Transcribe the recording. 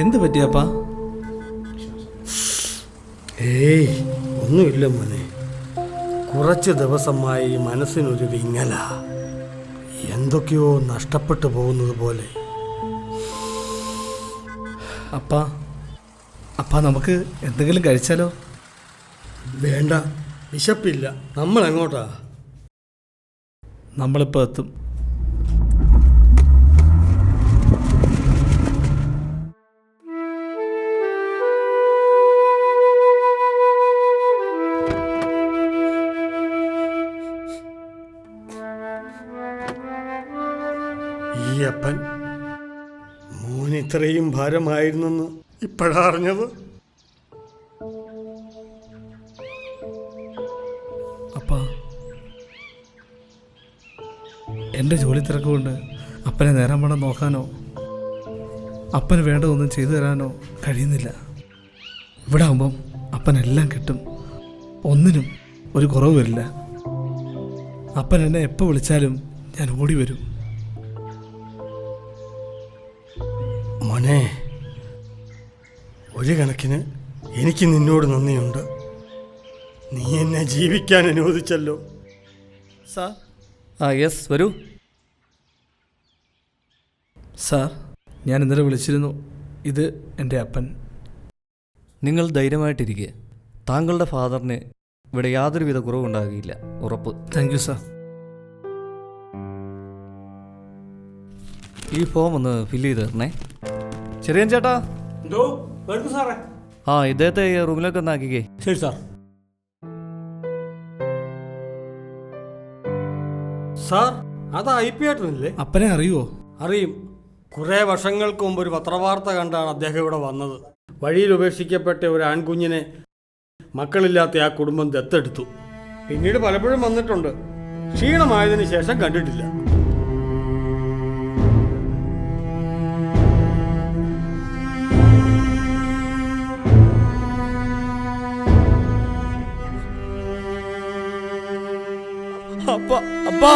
എന്ത് പറ്റിയപ്പാ ഏയ് ഒന്നുമില്ല മോനെ. കുറച്ച് ദിവസമായി മനസ്സിനൊരു വിങ്ങല. എന്തൊക്കെയോ നഷ്ടപ്പെട്ടു പോകുന്നത് പോലെ. അപ്പാ അപ്പാ നമുക്ക് എന്തെങ്കിലും കഴിച്ചാലോ? വേണ്ട വിശപ്പില്ല. നമ്മൾ എങ്ങോട്ടാ നമ്മളിപ്പോൾ എത്തും. ഈ അപ്പൻ മോൻ ഇത്രയും ഭാരമായിരുന്നെന്ന് ഇപ്പോഴാ അറിഞ്ഞത്? അപ്പാ എന്റെ ജോലി തിരക്കുകൊണ്ട് അപ്പനെ നേരം വേണം നോക്കാനോ? അപ്പന് വേണ്ടതൊന്നും ചെയ്തു തരാനോ കഴിയുന്നില്ല. ഇവിടെ ആകുമ്പം അപ്പനെല്ലാം കിട്ടും. ഒന്നിനും ഒരു കുറവ് വരില്ല. അപ്പൻ എന്നെ എപ്പോൾ വിളിച്ചാലും ഞാൻ ഓടി വരും. മോനെ ഒരു കണക്കിന് എനിക്ക് നിന്നോട് നന്ദിയുണ്ട്. നീ എന്നെ ജീവിക്കാൻ അനുവദിച്ചല്ലോ. സാർ ആ യെസ് വരൂ. സാർ ഞാൻ ഇന്നലെ വിളിച്ചിരുന്നു. ഇത് എന്റെ അപ്പൻ. നിങ്ങൾ ധൈര്യമായിട്ടിരിക്കുക താങ്കളുടെ ഫാദറിന് ഇവിടെ യാതൊരുവിധ കുറവുണ്ടാകില്ല ഉറപ്പ്. താങ്ക് യു സാർ ഈ ഫോം ഒന്ന് ഫില്ല് ചെയ്ത് തരണേ. ചെറിയൻ ചേട്ടാ. എന്തോ? വരുന്നു സാറേ. ആ ഇദ്ദേഹത്തെ റൂമിലേക്ക് ഒന്ന് ആക്കിക്കേ. ശരി സാർ. സാർ അത് ഐ പി ഏട്ടനല്ലേ അപ്പനെ അറിയുമോ അറിയും. കുറേ വർഷങ്ങൾക്ക് മുമ്പ് ഒരു പത്രവാർത്ത കണ്ടാണ് അദ്ദേഹം ഇവിടെ വന്നത്. വഴിയിൽ ഉപേക്ഷിക്കപ്പെട്ട ഒരു ആൺകുഞ്ഞിനെ മക്കളില്ലാത്ത ആ കുടുംബം ദത്തെടുത്തു. പിന്നീട് പലപ്പോഴും വന്നിട്ടുണ്ട്. ക്ഷീണമായതിനു ശേഷം കണ്ടിട്ടില്ല. അപ്പ അപ്പാ